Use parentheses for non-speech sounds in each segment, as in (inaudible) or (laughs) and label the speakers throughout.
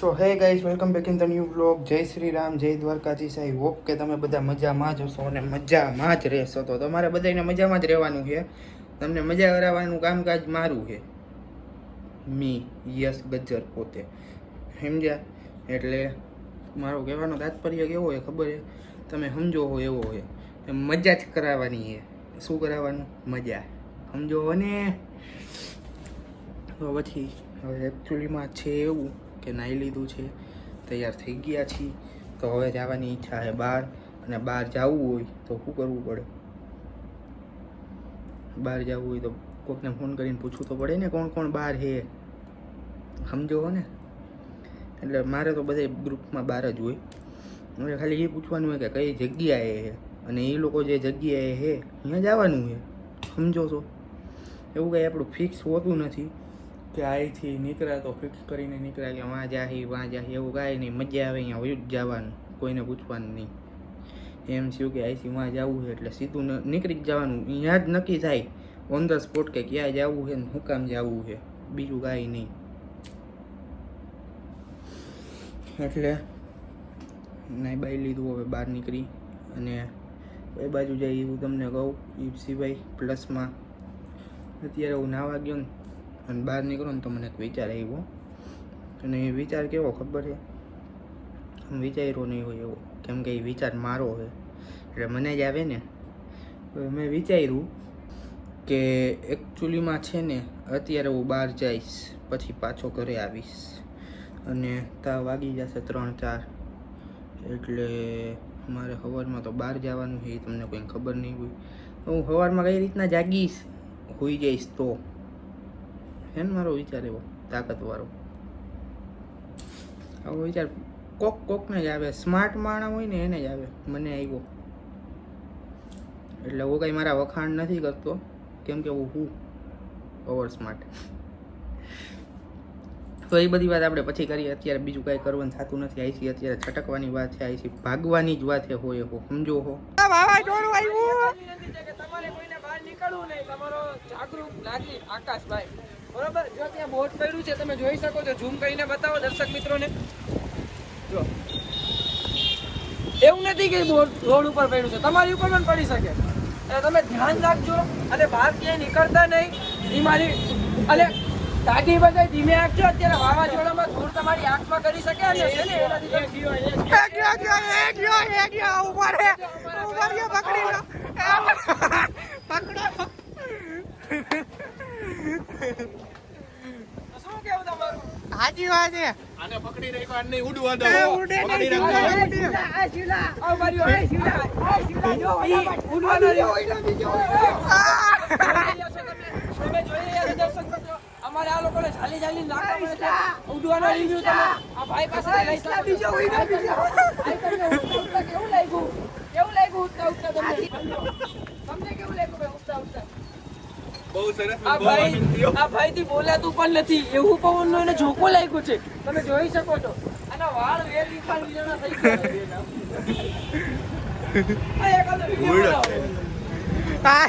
Speaker 1: So hey guys welcome back in the new blog જય શ્રી રામ જય દ્વારકાજી સાહેબ હોપ કે તમે બધા મજામાં જ હશો અને મજામાં જ રહેશો. તો તમારે બધાને મજામાં જ રહેવાનું છે. તમને મજા કરાવવાનું કામકાજ મારું છે. મી યસ ગજ્જર પોતે. સમજ્યા? એટલે મારો કહેવાનો તાત્પર્ય કેવો હોય ખબર છે? તમે સમજો હો એવો હોય મજા જ કરાવવાની છે. શું કરાવવાનું? મજા. સમજો ને? તો પછી, હવે એકચ્યુઅલીમાં છે એવું. કે નાહી લીધું છે. તૈયાર થઈ ગયા છીએ. તો હવે જવાની ઈચ્છા છે બહાર. અને બહાર જવું હોય તો શું કરવું પડે? બહાર જવું હોય તો કોકને ફોન કરીને પૂછવું તો પડે ને કોણ કોણ બહાર હે સમજો હો ને? એટલે મારે તો બધે ગ્રુપમાં બહાર જ હોય. હવે ખાલી એ પૂછવાનું હોય કે કઈ જગ્યાએ છે? અને એ લોકો જે જગ્યાએ હે અહીંયા જવાનું છે. સમજો છો? એવું કંઈ આપણું ફિક્સ હોતું નથી. કે અહીંથી નીકળ્યા તો ફિક્સ કરીને નીકળ્યા કે વાં જાહી વાં જાહી, એવું કાંઈ નહીં. મજા આવે અહીંયા વયું જ જવાનું. કોઈને પૂછવાનું નહીં. એમ થયું કે અહીંથી વાં જવું છે એટલે સીધું નીકળી જ જવાનું. અહીંયા જ નક્કી થાય. ઓન ધ સ્પોટ કે ક્યાં જવું છે ને શું કામ જવું છે. બીજું કાંઈ નહીં. એટલે નાઈ બાઈ લીધું, હવે બહાર નીકળી. અને એ બાજુ જાય એવું તમને કહું એ સિવાય પ્લસમાં. અત્યારે હું નાવા ગયો ને અને બહાર નીકળો ને તો મને એક વિચાર આવ્યો. અને એ વિચાર કેવો ખબર છે? આમ વિચાર્યો નહીં હોય એવો. કેમ કે એ વિચાર મારો છે. એટલે મને જ આવે ને. મેં વિચાર્યું કે એકચ્યુઅલીમાં છે ને, અત્યારે હું બહાર જઈશ, પછી પાછો ઘરે આવીશ. અને તા વાગી જશે ત્રણ ચાર. એટલે મારે સવારમાં તો બહાર જવાનું છે તમને કોઈ ખબર નહીં હોય. હું સવારમાં કઈ રીતના જાગીશ? હોઈ જઈશ તો. છે મારો વિચાર એવો, તાકાતવાળો. આવો વિચાર, કોક કોકને જ આવે સ્માર્ટ માણસ હોય ને એને જ આવે, મને આવ્યો એટલે હું કંઈ મારા વખાણ નથી કરતો, કેમ કે હું હું ઓવર સ્માર્ટ તો એ બધી વાત આપણે પછી કરીએ, અત્યારે બીજું કાંઈ કરવાનું થતું નથી આઈસી અત્યારે છટકવાની વાત છે આઈસી ભાગવાની જ વાત છે, હોય હો સમજો હો.
Speaker 2: જાગૃત નાગરિક આકાશભાઈ બરોબર? જો ત્યાં બોટ પડ્યું છે તમે જોઈ શકો છો. ઝૂમ કરીને બતાવો દર્શક મિત્રોને. જો. એવું નથી કે બોર્ડ રોડ ઉપર પડ્યું છે. તમારી ઉપર પણ પડી શકે. એટલે તમે ધ્યાન રાખજો. અને બહાર ક્યાંય નીકળતા નહીં. એ મારી અને ગાડી બધા ધીમે આંખજો અત્યારે વાવાઝોડામાં ધૂળ તમારી આંખમાં કરી શકે અને છે ને એનાથી શું કેવું તમારું
Speaker 1: સાચી વાત છે.
Speaker 3: આને પકડી રાખ્યો આને નહીં ઉડવા દો.
Speaker 1: ઉડે નહીં,
Speaker 3: પકડી
Speaker 1: ઉડે
Speaker 3: આ
Speaker 1: શિલા
Speaker 2: આ મારી ઓય શિવલા ઈ ઉડવાનો રહ્યો જોઈ રહ્યા છો તમે? તમે જોઈ રહ્યા છો દર્શક મિત્રો અમારે આ લોકોને ઝાલી ઝાલી નાખવા મળે છે. ઉડવાનો રિવ્યુ તમે આ ભાઈ પાસે લઈ શકો બીજો ઉડ્યો બીજો. કેવું લાગ્યું? કેવું લાગ્યું ઉડતા ઉડતા તમને? તમને કેવું લાગ્યું ભાઈ ઉડતા ઉડતા?
Speaker 3: બહુ સરસ
Speaker 2: આ ભાઈ આ ભાઈથી બોલાતું પણ નથી. એવું પવનનો એને ઝોકો લાગ્યો છે. તમે જોઈ શકો છો. આના વાળ વેર વિખાણ વિખાણા થઈ ગયા આ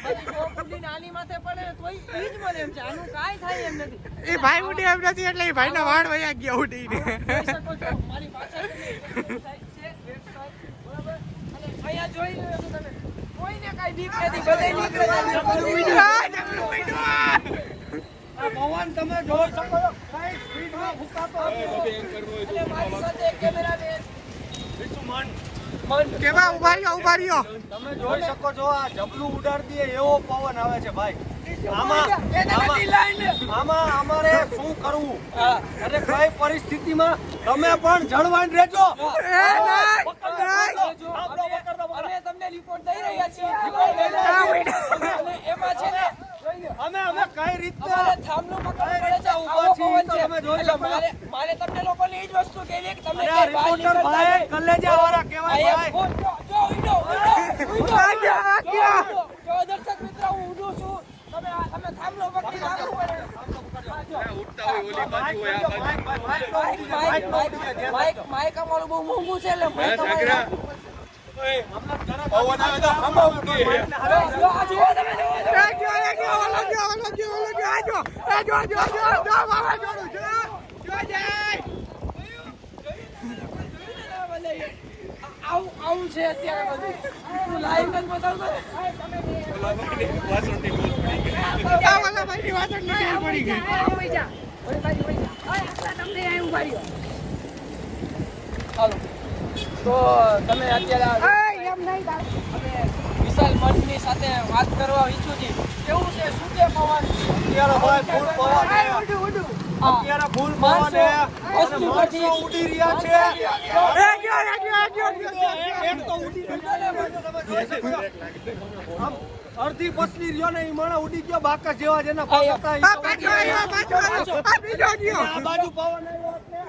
Speaker 2: આ ભાઈ ઉડી એમ નથી બાકી કોક ઊંડીને આની માથે પડે ને તોય ઈ જ મને એમ છે. આનું કાંઈ થાય એમ નથી.
Speaker 1: એ ભાઈ ના એમ નથી એટલે એ ભાઈના વાળ વયા ગયા ઉડી
Speaker 2: ને શકો મારી પાછળ તમે જોઈ શકો છો કાંઈ સ્પીડમાં ફૂંકાતો હતો. મારી સાથે કેમેરા
Speaker 1: કેવા ઊભા રહ્યો ઊભા રહ્યો?
Speaker 4: તમે જોઈ શકો છો આ જબલું ઉડાડતી હોય એવો પવન આવે છે ભાઈ. આમાં. આમાં અમારે શું કરવું?
Speaker 2: હા.
Speaker 4: અને કઈ પરિસ્થિતિમાં તમે પણ જળવાઈને રહેજો.
Speaker 2: અમે- તમને રિપોર્ટ દઈ રહ્યા છીએ. એમાં છે ને
Speaker 4: અમે અમે કઈ રીતે
Speaker 2: થાંભલો પકડવો પડે છે,
Speaker 4: છીએ. તમે જોઈ
Speaker 2: મારે તમને એ જ વસ્તુ કહેવી કે તમે
Speaker 4: અને
Speaker 2: બહાર
Speaker 4: રિપોર્ટર
Speaker 2: નીકળતા નહીં.
Speaker 4: કલેજા વાળા કહેવાય ભાઈ
Speaker 2: જો, જો, ઉઈડો, ઉઈડો.
Speaker 1: આ ગયા, આ
Speaker 2: જો,
Speaker 1: ગયા.
Speaker 2: જો, દર્શક મિત્રો, હું ઊંડું છું. તમે તમે થાંભલો પકડી રાખો પડે. હા, જો.
Speaker 3: ઉડતા હોય ઓલી બાજુ હોય આ બાજુ.
Speaker 4: ભાઈ, ભાઈ, ભાઈ,
Speaker 2: માઈક,
Speaker 4: ભાઈ,
Speaker 2: માઈક,
Speaker 4: ભાઈ,
Speaker 2: માઈક, માઈક, માઈક અમારું બહુ મોંઘું છે એટલે માઈક
Speaker 3: હા,
Speaker 2: અમારે
Speaker 3: સાગરા.
Speaker 2: રાખવું પડે.
Speaker 3: પવન આવે તો આમાં ઉડીએ.
Speaker 2: જો, આ જુઓ તમે જુઓ, જુઓ. આવું છે અત્યારે બધું. તું લાઈવ જ બતાવતો. તો તમે અત્યારે વિશાલ મનની સાથે વાત કરવા ઈચ્છું છું કેવું છે? શું છે પવન?
Speaker 4: અત્યારે ભાઈ ફૂલ પવન. અત્યારે ફૂલ પવન છે. અને માણસો ઉડી રહ્યા છે. એક તો ઉડી રહ્યો અડધી પસલી રહ્યો ને એ માણા ઉડી ગયો બાકા જેવા જેના પગ હતા આ બાજુ પવન આવ્યો એટલે.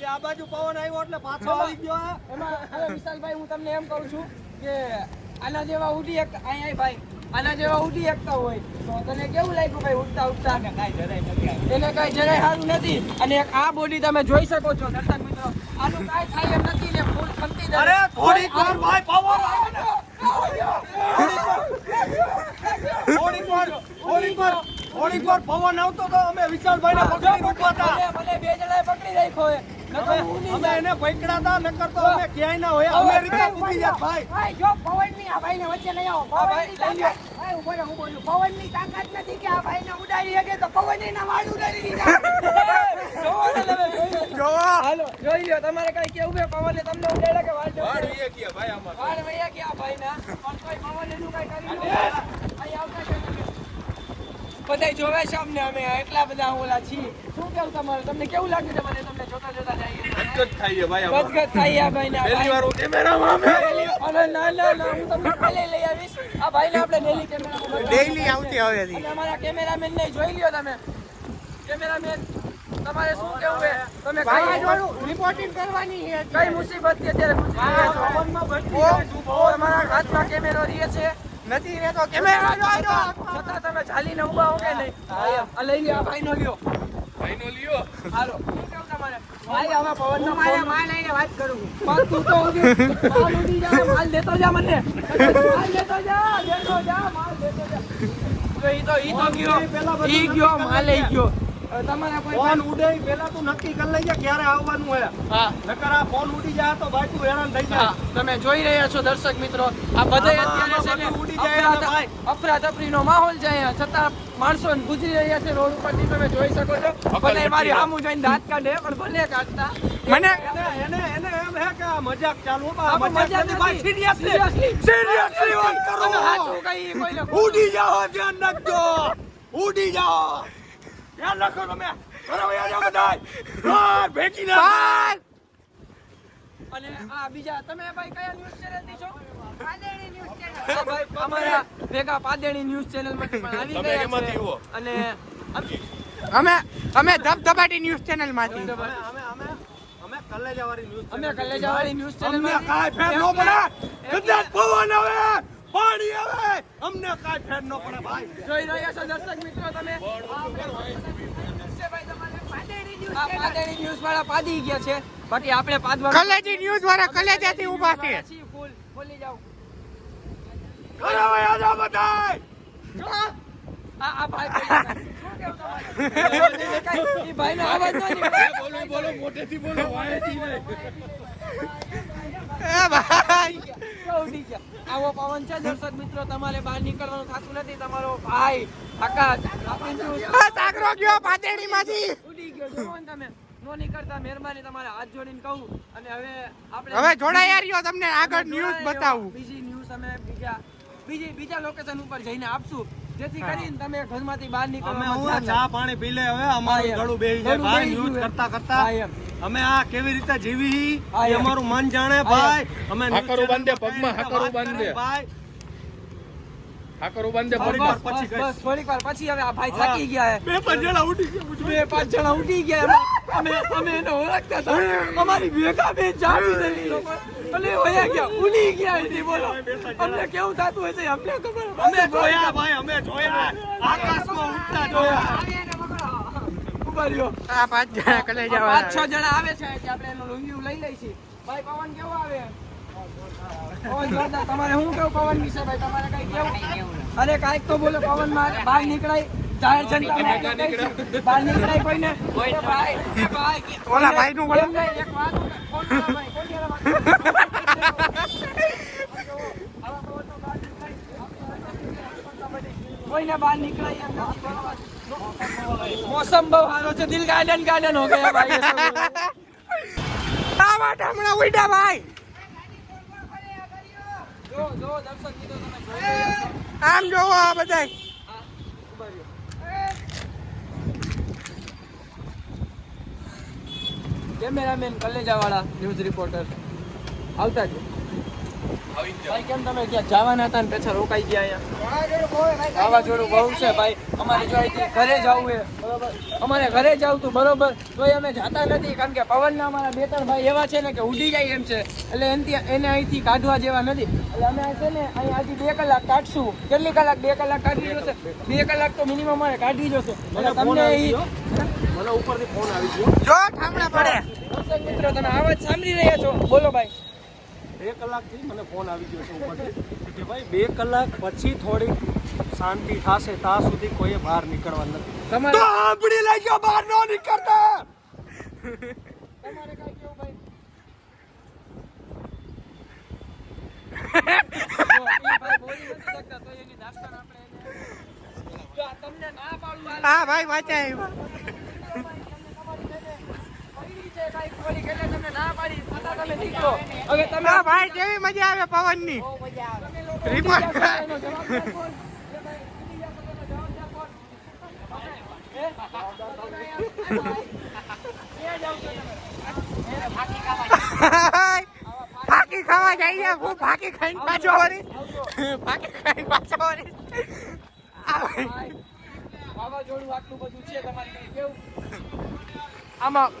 Speaker 4: એ આ બાજુ પવન આવ્યો એટલે પાછો આવી ગયો
Speaker 2: એમાં વિશાલભાઈ હું તમને એમ કહું છું કે આના જેવા ઉડી એક અહીંયા ભાઈ. આના જેવા ઉડી શકતા હોય તો તને કેવું લાગ્યું ભાઈ ઉડતા ઉડતા એને કાંઈ જરાય સારું નથી અને એક આ બોડી તમે જોઈ શકો છો દર્શક મિત્રો આનું કાંઈ થાય એમ નથી ને ફૂલ ખમતી
Speaker 4: અરે થોડીક વાર ભાઈ પાવર આવે ને થોડીક વાર થોડીક વાર થોડીક વાર પવન આવતો તો અમે વિશાલભાઈને પકડી હતા
Speaker 2: ભલે બે જણાએ પકડી રાખ્યો
Speaker 4: અમે એને પકડ્યા નકર તો અમે ક્યાંય ના હોય જાત ભાઈ
Speaker 5: જો પવનની આ ભાઈને વચ્ચે લઈ આવો
Speaker 2: હા, ભાઈ,
Speaker 5: ઊભો રહો, બોલું. તાકાત નથી કે આ ભાઈને ઉડાડી શકે તો પવન એના વાળ ઉડાડી દીધા (laughs)
Speaker 2: ને. હાલો જોઈ લ્યો તમારે કઈ કેવું છે પવને તમને ઉડાડ્યા કે વાળ
Speaker 3: વાળ? ગયા ભાઈ આમાં.
Speaker 2: વાળ વયા ગયા ભાઈના. પણ કોઈ પવન એનું કઈ કરી ન શકે. અહીં આવતા છે તમે. બધાય જોવે છે અમને અમે એટલા બધા ઓલા છીએ. શું કેવું તમારું? તમને કેવું લાગે છે મને? તમને જોતા જોતા
Speaker 3: ગદગદ ભાઈ પહેલી વાર કેમેરામાં અમે.
Speaker 2: ના ના ના હું તમને કાલે લઈ આવીશ. આ ભાઈને આપણે ડેલી કેમેરામાં
Speaker 1: આવતી
Speaker 2: અમારા કેમેરામેન ને જોઈ લ્યો તમે. કેમેરામેન તમારે શું કેવું છે? તમે કઈ
Speaker 5: રિપોર્ટિંગ કરવાની છે
Speaker 2: કઈ મુસીબત અત્યારે? છો? ઓ, તમારા હાથમાં કેમેરો રહે છે
Speaker 1: નથી રહેતો કેમેરા
Speaker 2: છતાં તમે ચાલીને ઊભા હો કે નહીં? આ લઈ લ્યો ભાઈ નો લ્યો.
Speaker 3: ભાઈનો લ્યો.
Speaker 2: હાલો. ભાઈ
Speaker 5: મારે માલ લઈને વાત કરું
Speaker 2: પણ તું તો ઉડી- માલ ઉડી જા, માલ દેતો જા મને. માલ દેતો જા દેતો જા માલ દેતો જા. તો ઈ તો ઈ તો ગયો. ઈ ગયો માલ ગયો. તમારે કોઈ
Speaker 4: ફોન ઉડે પેલા તું નક્કી કરી લઈ જા ક્યારે આવવાનું હોય
Speaker 2: હા.
Speaker 4: નકર આ ફોન ઉડી જાય તો ભાઈ તું હેરાન થઈ જાય.
Speaker 2: તમે જોઈ રહ્યા છો દર્શક મિત્રો. આ બધા અત્યારે છે ને
Speaker 4: ઉડી જાય એટલે
Speaker 2: અફરા-
Speaker 4: ભાઈ.
Speaker 2: અફરાતફરીનો માહોલ છે અહીંયા. છતાં માણસો ગુજરી રહ્યા છે રોડ ઉપરથી તમે જોઈ શકો છો. ભલે મારી સામું જઈને દાંત કાઢે પણ ભલે કાઢતા.
Speaker 1: મને
Speaker 4: એને એને એમ હે કે આ મજાક ચાલુ મજાક નથી. ભાઈ સિરિયસલી સિરિયસલી વાત કરો. ઉડી જાઓ ધ્યાન રાખજો. ઉડી જાઓ. ધ્યાન રાખો તમે. ઘરે વયા બધાય. ઘર ભેગી ના
Speaker 2: અને આ બીજા તમે ભાઈ કયા ન્યૂઝ ચેનલથી છો?
Speaker 5: પાદેણી ન્યૂઝ ચેનલ
Speaker 2: ભાઈ અમારા ભેગા પાદેણી ન્યૂઝ ચેનલમાંથી પણ આવી
Speaker 3: તમે
Speaker 2: ગયા
Speaker 3: એમાંથી
Speaker 2: છે.
Speaker 3: હો.
Speaker 2: અને
Speaker 1: અમે અમે ધબધબાટી ન્યૂઝ ચેનલમાંથી.
Speaker 4: અમે અમે અમે અમે કલેજાવાળી ન્યૂઝ
Speaker 2: અમે કલેજાવાળી ન્યૂઝ
Speaker 4: ચેનલમાં કાઈ ફેર ન પડે. ગુજરાત પવન આવે. પાણી આવે અમને કાંઈ ફેર ન પડે ભાઈ.
Speaker 2: જોઈ રહ્યા છો દર્શક મિત્રો તમે? આ ન્યૂઝ વાળા પાદી ગયા છે. બાકી આપણે પાદવા
Speaker 1: કલેજી ન્યૂઝ વાળા કલેજાથી ઊભા છે
Speaker 2: બોલી જાવ
Speaker 4: ઘરે વયા બધાય!
Speaker 2: આ આ ભાઈ અવાજ
Speaker 3: બોલો બોલો મોટેથી બોલો વાયેથી નહીં.
Speaker 2: મિત્રો તમારે બહાર નીકળવાનું થતું નથી તમારો ભાઈ આકાશ
Speaker 1: સાગરો ગયો
Speaker 2: તમે નો નીકળતા મહેરબાની તમારે હાથ જોડીને કહું અને હવે આપણે
Speaker 1: હવે રહ્યો તમને આગળ ન્યૂઝ બતાવું.
Speaker 2: બીજી ન્યૂઝ અમે બીજા બીજી બીજા લોકેશન ઉપર જઈને આપશું. જેથી કરીને તમે ઘરમાંથી બહાર
Speaker 4: અમે
Speaker 2: નીકળવામાં
Speaker 4: હું ચા પાણી પી લે હવે અમારું ગળું બેહી જાય ભાઈ
Speaker 2: બેહી
Speaker 4: કરતા કરતા. અમે આ કેવી રીતે જીવી? એ અમારું મન જાણે ભાઈ અમે
Speaker 3: હાકરું બાંધે, પગમાં હાકરું બાંધે.
Speaker 4: ભાઈ?
Speaker 3: હાકરું બાંધે
Speaker 4: થોડીક વાર પછી
Speaker 2: બસ,
Speaker 4: કહીશ.
Speaker 2: બસ, થોડીક વાર પછી હવે આ ભાઈ થાકી ગયા
Speaker 4: બે પાંચ જણા ઉડી ગયા
Speaker 2: બે પાંચ જણા ઉઠી ગયા અમે અમે એને ઓળખતા હતા. અમારી ભેગા બે ચા પીધેલી લોકો. અને વયા ગયા ઉડી ગયા એથી બોલો. અમને કેવું થતું હશે અમને ખબર?
Speaker 4: અમે જોયા ભાઈ અમે જોયા. આકાશમાં ઉડતા જોયા.
Speaker 1: આ પાંચ જણા કલેજા
Speaker 2: પાંચ છ જણા આવે છે આપણે એનો રિવ્યુ લઈ લઈશું. ભાઈ પવન કેવો આવે? તમારે શું કેવું પવન વિશે ભાઈ? તમારે કઈ કેવું? અરે કાંઈક તો બોલો પવનમાં બહાર નીકળાય જાહેર જનતા બહાર નીકળાય. કોઈને? એ ભાઈ
Speaker 1: બોલો.
Speaker 2: એક વાત. (laughs) કોઈને બહાર નીકળાય. મોસમ બહુ સારો છે દિલ ગાર્ડન ગાર્ડન હો ગયા ભાઈ.
Speaker 1: ટામણા ભાઈ
Speaker 2: જો જો દર્શન કીધો તમે જોઈ
Speaker 1: આમ જોવો આ બધા
Speaker 2: કેમેરામેન કલેજાવાળા ન્યૂઝ રિપોર્ટર આવતા જ. ભાઈ કેમ તમે ક્યાં જવાના હતા ને પાછા રોકાઈ ગયા અહીંયા? વાવાઝોડું બહુ છે ભાઈ. અમારે જો અહીંથી ઘરે જવું છે. બરોબર? અમારે ઘરે જવું તું બરોબર? તોય અમે જતા નથી કારણ કે પવનના અમારા બે ત્રણ ભાઈ એવા છે ને કે ઉડી જાય એમ છે. એટલે એનથી એને અહીંથી કાઢવા જેવા નથી. એટલે અમે છે ને અહીં આજે બે કલાક કાઢશું. કેટલી કલાક? બે કલાક કાઢવી જશે બે કલાક તો મિનિમમ અમારે કાઢવી જશે એટલે તમને
Speaker 4: મને ઉપરથી ફોન આવી ગયો.
Speaker 1: જો ઠામણા પડે.
Speaker 2: દર્શક મિત્રો તમે આવાજ સાંભળી રહ્યા છો? બોલો ભાઈ.
Speaker 4: બે કલાકથી મને ફોન આવી ગયો છે ઉપરથી કે ભાઈ બે કલાક પછી થોડી શાંતિ થશે ત્યાં સુધી કોઈએ બહાર નીકળવા નથી.
Speaker 2: તમારે
Speaker 4: આપણી લઈ ગયો બહાર ન નીકળતા!
Speaker 2: તમારે કાંઈ કેવું ભાઈ?
Speaker 1: હા ભાઈ
Speaker 2: બોલી
Speaker 1: જવાબદાર કેવી મજા આવે પવનની
Speaker 2: તમે?
Speaker 1: ફાકી ખાવા જઈએ હું ફાકી ખાઈને પાછો વળી ફાકી ખાઈને પાછો વળી આ ભાઈ.
Speaker 2: ભાઈ, વાવાઝોડું આટલું બધું છે તમારે કેવું? આમાં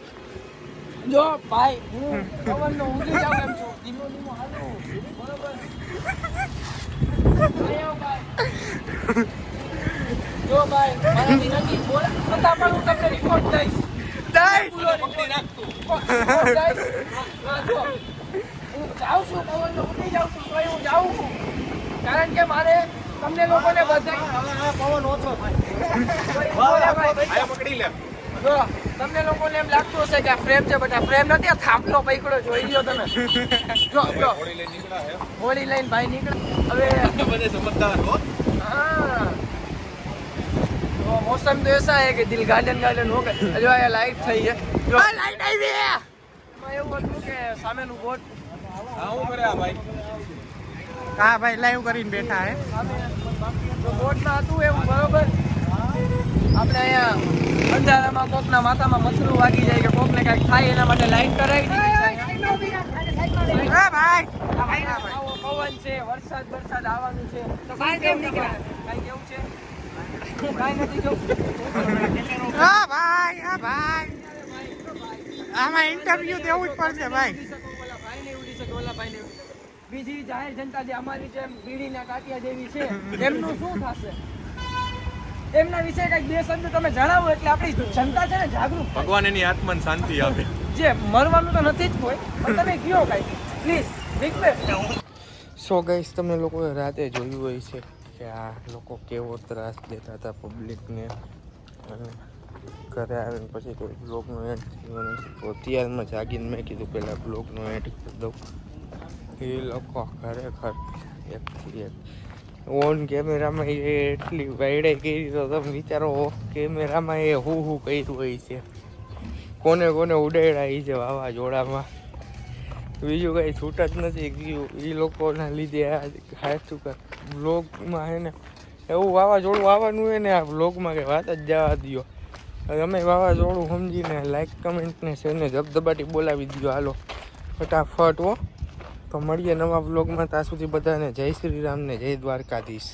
Speaker 2: જો ભાઈ હું પવનનો ઊંઘી જાઉં એમ છું. ધીમો ધીમો હાલું. બરોબર. જો ભાઈ મારાથી નથી બોલ. છતાં પણ હું તમને રિપોર્ટ દઈશ.
Speaker 1: દઈ
Speaker 2: પૂરો રિપોર્ટ રિપોર્ટ જો. હું જાઉં છું પવનનો ઊંઘી જાઉં છું ભાઈ હું જાઉં છું. કારણ કે મારે તમને લોકોને બધા
Speaker 4: પવન ઓછો
Speaker 3: પકડી લે.
Speaker 2: જો તમને લોકોને એમ લાગતું હશે કે આ ફ્રેમ છે બટ આ ફ્રેમ નથી આ થાંભલો પકડો જોઈ લ્યો તમે જો જો
Speaker 3: હોળી લઈને નીકળ્યા હે
Speaker 2: હોળી લઈને ભાઈ નીકળ હવે
Speaker 3: બધે સમજદાર હો
Speaker 2: हाँ तो मौसम तो ऐसा है कि दिल गार्डन गार्डन हो गए जो આ લાઈટ થઈ છે જો
Speaker 1: આ લાઈટ આવી
Speaker 2: એમાં એવું હતું કે સામેનું બોટ
Speaker 3: હા હું કરે આ ભાઈ
Speaker 1: હા ભાઈ લાઈવ કરીને બેઠા હે
Speaker 2: સામે તો બોટમાં હતું એવું બરોબર આપણે અહીંયા અંધારામાં કોકના માથામાં મસરું વાગી જાય કે કોકને કાંઈક થાય એના માટે લાઈટ કરાવી પવન છે વરસાદ વરસાદ આવવાનું છે. તો કાંઈ કેમ નીકળે કાંઈ કેવું છે? કાંઈ નથી કેવું?
Speaker 1: હા ભાઈ હા ભાઈ. આમાં ઇન્ટરવ્યુ દેવું જ પડશે ભાઈ.
Speaker 2: ભાઈને ઉડી શકે, ઓલા ભાઈને બીજી જાહેર જનતા જે અમારી જેમ બીડીના કાટિયા જેવી છે એમનું શું થશે? એમના વિશે કંઈક બે શબ્દ તમે જણાવો એટલે આપણી જનતા છે ને જાગૃત.
Speaker 3: ભગવાન એની આત્માને શાંતિ આપે.
Speaker 2: જે મરવાનું તો નથી જ કોઈ પણ તમે કયો કઈ પ્લીઝ રિક્વેસ્ટ
Speaker 1: સો ગાઈસ તમે લોકોએ રાતે જોયું હોય છે કે આ લોકો કેવો ત્રાસ દેતા હતા પબ્લિકને અને ઘરે આવીને પછી કોઈ બ્લોગનો એડ થયો નથી. તો અત્યારમાં જાગીને મેં કીધું પહેલાં બ્લોગનો એડ કરી દઉં. એ લોકો ખરેખર એકથી એક ઓન કેમેરામાં એ એટલી વાયડે કરી તો તમે વિચારો કેમેરામાં એ હું હું કર્યું હોય છે. કોને કોને ઉડાડ્યા એ છે વાવાઝોડામાં. બીજું કંઈ છૂટ જ નથી ગયું. એ લોકોના લીધે આ સાચું કે બ્લોગમાં હે ને, એવું વાવાઝોડું આવવાનું હોય ને આ બ્લોગમાં કે વાત જ જવા દો તમે વાવાઝોડું સમજીને લાઈક કમેન્ટને શેરને ધબધબાટી બોલાવી દો હાલો, ફટાફટ હો. તો મળીએ નવા બ્લોગમાં ત્યાં સુધી બધાને જય શ્રી રામ ને જય દ્વારકાધીશ.